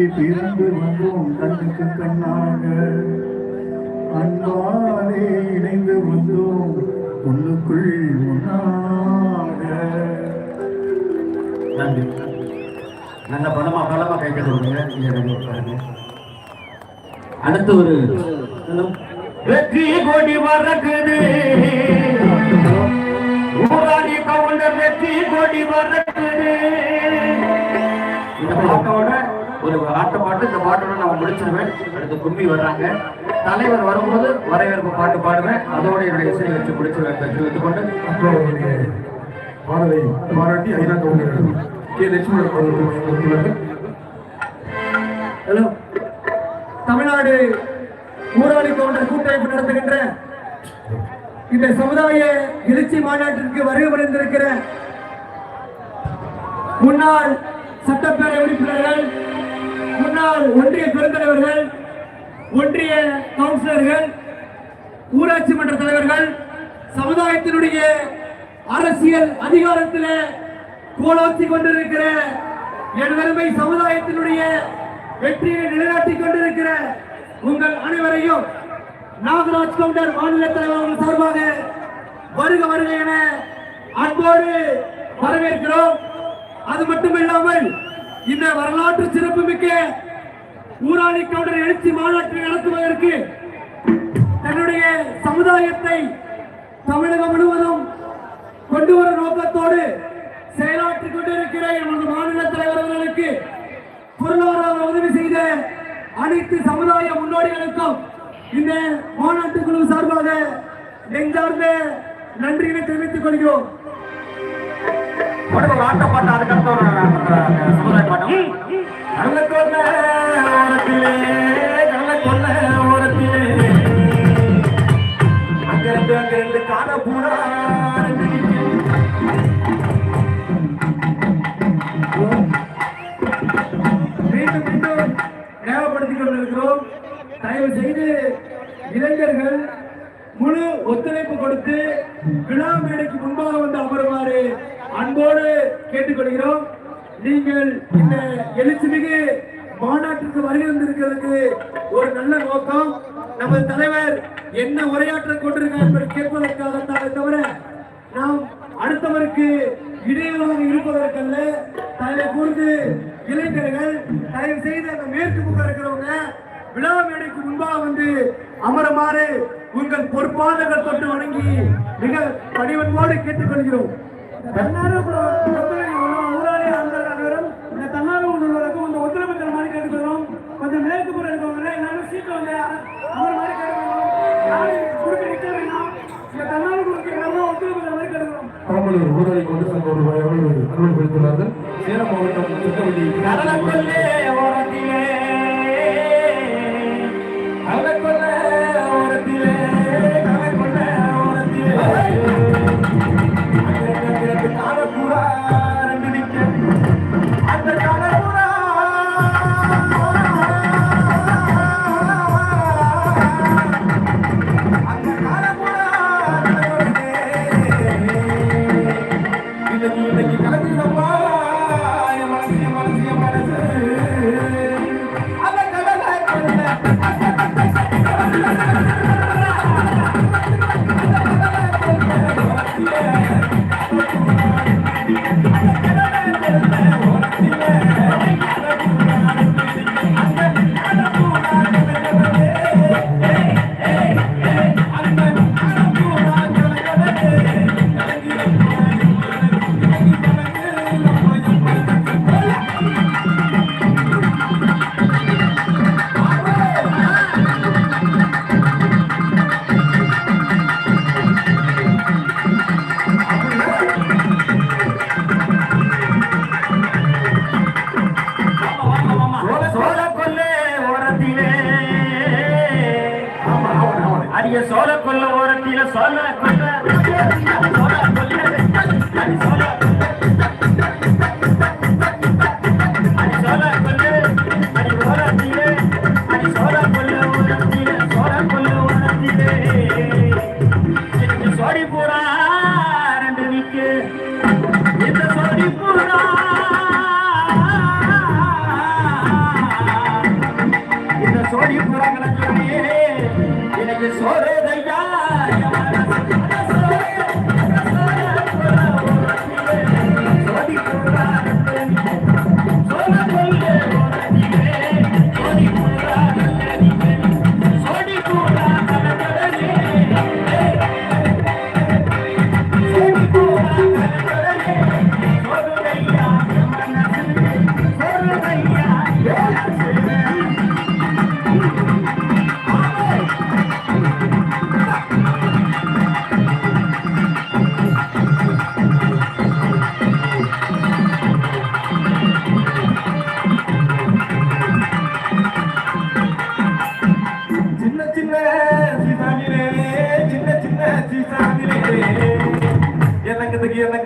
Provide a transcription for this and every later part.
அண்ணன் பிறந்து வந்தோம் கண்ணுக்கு கண்ணாக. அன்பாலே இணைந்து வந்தோம் உள்ளுக்குள் முன்னாக நன்றி. நல்ல பலமா பலமா கை கட்டுவாங்க இங்க அடுத்து ஒரு வெற்றி கொடி வரக்குது ஊராடி கவுண்டர் வெற்றி கொடி வரக்குது ஒரு ஆட்ட பாட்டு இந்த பாட்டோட நான் முடிச்சிருவேன். அடுத்து கும்மி வர்றாங்க. தலைவர் வரும்போது வரவேற்பு பாட்டு பாடுவேன். அதோட என்னுடைய இசையை வச்சு முடிச்சிருவேன். தெரிவித்துக் கொண்டு அவர்களுடைய பாடலை பாராட்டி ஐநா கவுண்டர் கே. கொடுத்துள்ளார்கள் ஹலோ. தமிழ்நாடு ஊராளி கவுண்டர் கூட்டமைப்பு நடத்துகின்ற இந்த சமுதாய எழுச்சி மாநாட்டிற்கு வருகை புரிந்திருக்கிற முன்னாள் சட்டப்பேரவை உறுப்பினர்கள் முன்னாள் ஒன்றிய பெருந்தலைவர்கள் ஒன்றிய கவுன்சிலர்கள் ஊராட்சி மன்ற தலைவர்கள் சமுதாயத்தினுடைய அரசியல் அதிகாரத்தில் கோலோச்சி கொண்டிருக்கிற எனதருமை சமுதாயத்தினுடைய வெற்றியை நிலைநாட்டிக் கொண்டிருக்கிற உங்கள் அனைவரையும் நாகராஜ் கவுண்டர் மாநில தலைவர் அவர்கள் சார்பாக வருக வருக என அன்போடு வரவேற்கிறோம். அது மட்டுமில்லாமல் இந்த வரலாற்று சிறப்புமிக்க ஊராணி கவுண்டர் எழுச்சி மாநாட்டை நடத்துவதற்கு தன்னுடைய சமுதாயத்தை தமிழகம் முழுவதும் கொண்டு வர நோக்கத்தோடு செயலாற்றிக் கொண்டிருக்கிற எமது மாநில தலைவர் அவர்களுக்கு பொருளாதார உதவி செய்த அனைத்து சமுதாய முன்னோடிகளுக்கும் இந்த மாநாட்டு குழு சார்பாக நெஞ்சார்ந்த நன்றியினை தெரிவித்துக் கொள்கிறோம். ஒரு ஆட்ட பாட்டு அதுக்கடுத்து சமுதாய பாட்டம். அங்கிருந்து அங்கிருந்து பூரா மீண்டும் மீண்டும் ஞாபகப்படுத்திக் கொண்டிருக்கிறோம். தயவு செய்து இளைஞர்கள் முழு ஒத்துழைப்பு கொடுத்து விழா மேடைக்கு முன்பாக வந்து அமருமாறு அன்போடு கேட்டுக்கொள்கிறோம். நீங்கள் இந்த எழுச்சிமிகு மாநாட்டிற்கு வருகை வந்திருக்கிறதுக்கு ஒரு நல்ல நோக்கம். நமது தலைவர் என்ன உரையாற்ற கொண்டிருக்கார் என்பதை கேட்பதற்காகத்தானே தவிர நாம் அடுத்தவருக்கு இடையூறாக இருப்பதற்கல்ல. தயவு கூர்ந்து இளைஞர்கள் தயவு செய்து அந்த மேற்கு பக்கம் இருக்கிறவங்க விழா மேடைக்கு முன்பாக வந்து அமரமாறு உங்கள் பொறுப்பாளர்கள் தொட்டு வணங்கி மிக பணிவன்போடு கேட்டுக்கொள்கிறோம். தன்னார்வ கேட்டுக்கிறோம் பெரம்பலூர் கொண்டு தங்களுடைய சங்க அனுமதி கொடுத்துள்ளார்கள் சேலம் மாவட்டம் திட்டவெளி அடிய சோழ கொல்ல ஓரத்தில சோழ கொல்ல. சோழ கொல்ல. சோழ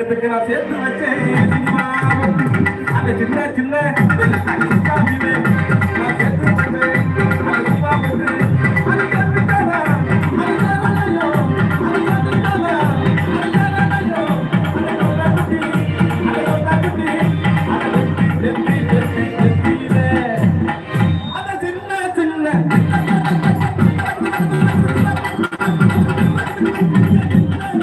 பழக்கத்துக்கு நான் சேர்த்து வச்சேன் அந்த சின்ன சின்ன